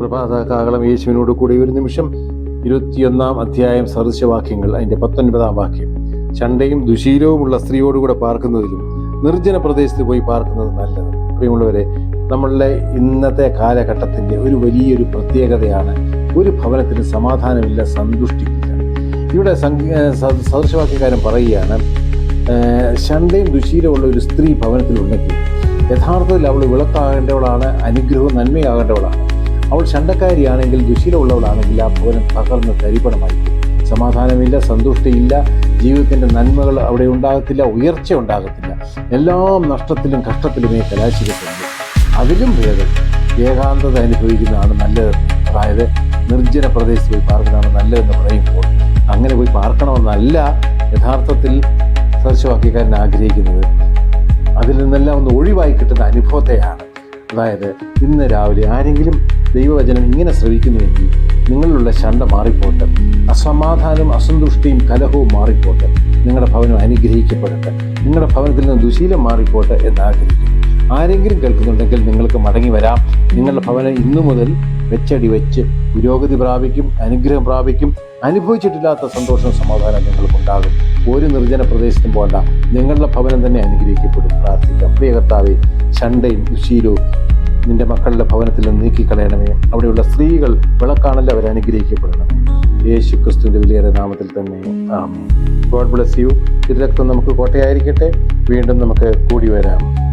പ്രഭാത കാകളം യേശുവിനോട് കൂടി ഒരു നിമിഷം. ഇരുപത്തിയൊന്നാം അധ്യായം സദൃശവാക്യങ്ങൾ അതിന്റെ പത്തൊൻപതാം വാക്യം. ചണ്ടയും ദുശീലവുമുള്ള സ്ത്രീയോടുകൂടെ പാർക്കുന്നതിലും നിർജന പ്രദേശത്ത് പോയി പാർക്കുന്നത് നല്ലത്. പ്രിയമുള്ളവരെ നമ്മളുടെ ഇന്നത്തെ കാലഘട്ടത്തിന്റെ ഒരു വലിയൊരു പ്രത്യേകതയാണ് ഒരു ഭവനത്തിന് സമാധാനമില്ല സന്തുഷ്ടിയില്ല ഇവിടെ സദൃശവാക്യക്കാരൻ പറയുകയാണ് ശണ്ടയും ദുശീലമുള്ള ഒരു സ്ത്രീ ഭവനത്തിലുണ്ടെങ്കിൽ യഥാർത്ഥത്തിൽ അവൾ വിളക്കാകേണ്ടവളാണ് അനുഗ്രഹവും നന്മയാകേണ്ടവളാണ്. അവൾ ചണ്ടക്കാരിയാണെങ്കിൽ ദുശീലമുള്ളവളാണെങ്കിൽ ആ ഭവനം തകർന്ന് തരിപ്പണമായി. സമാധാനമില്ല സന്തുഷ്ടിയില്ല ജീവിതത്തിന്റെ നന്മകൾ അവിടെ ഉണ്ടാകത്തില്ല ഉയർച്ച ഉണ്ടാകത്തില്ല. എല്ലാം നഷ്ടത്തിലും കഷ്ടത്തിലുമേ കലാശിക്കത്തുള്ളൂ. അതിലും ഭേദം. ഏകാന്തത അനുഭവിക്കുന്നതാണ് നല്ലത് അതായത് നിർജന പ്രദേശത്ത് പോയി പാർക്കുന്നതാണ് നല്ലതെന്ന് പറയുമ്പോൾ അങ്ങനെ പോയി പാർക്കണമെന്നല്ല യഥാർത്ഥത്തിൽ സദൃശവാക്യക്കാരൻ ആഗ്രഹിക്കുന്നത്. അതിൽ നിന്നെല്ലാം ഒന്ന് ഒഴിവായി കിട്ടുന്ന അനുഭവത്തെയാണ്. അതായത് ഇന്ന് രാവിലെ ആരെങ്കിലും ദൈവവചനം ഇങ്ങനെ ശ്രവിക്കുന്നുവെങ്കിൽ നിങ്ങളിലുള്ള ശണ്ട മാറിപ്പോട്ടെ. അസമാധാനവും അസന്തുഷ്ടിയും കലഹവും മാറിപ്പോട്ടെ. നിങ്ങളുടെ ഭവനം അനുഗ്രഹിക്കപ്പെടട്ടെ. നിങ്ങളുടെ ഭവനത്തിൽ നിന്ന് ദുശീലം മാറിപ്പോട്ടെ എന്ന് ആഗ്രഹിക്കുന്നു ആരെങ്കിലും കേൾക്കുന്നുണ്ടെങ്കിൽ നിങ്ങൾക്ക് മടങ്ങി വരാം. നിങ്ങളുടെ ഭവനം ഇന്നു മുതൽ വെച്ചടി വെച്ച് പുരോഗതി പ്രാപിക്കും അനുഗ്രഹം പ്രാപിക്കും. അനുഭവിച്ചിട്ടില്ലാത്ത സന്തോഷവും സമാധാനം നിങ്ങൾക്കുണ്ടാകും ഒരു നിർജന പ്രദേശത്തും പോകണ്ട നിങ്ങളുടെ ഭവനം തന്നെ അനുഗ്രഹിക്കപ്പെടും. പ്രാർത്ഥിക്കാം. പ്രിയ കർത്താവെ ചണ്ടയും ദുശീലവും നിന്റെ മക്കളുടെ ഭവനത്തിൽ നിന്ന് നീക്കിക്കളയണമേ. അവിടെയുള്ള സ്ത്രീകൾ വിളക്കാണല്ലോ അവർ അനുഗ്രഹിക്കപ്പെടണം. യേശു ക്രിസ്തുവിന്റെ വിലയേറെ നാമത്തിൽ തന്നെ ആമേ ഗോഡ് ബ്ലെസ് യു. തിരുരക്തം നമുക്ക് കോട്ടയായിരിക്കട്ടെ. വീണ്ടും നമുക്ക് കൂടി വരാം.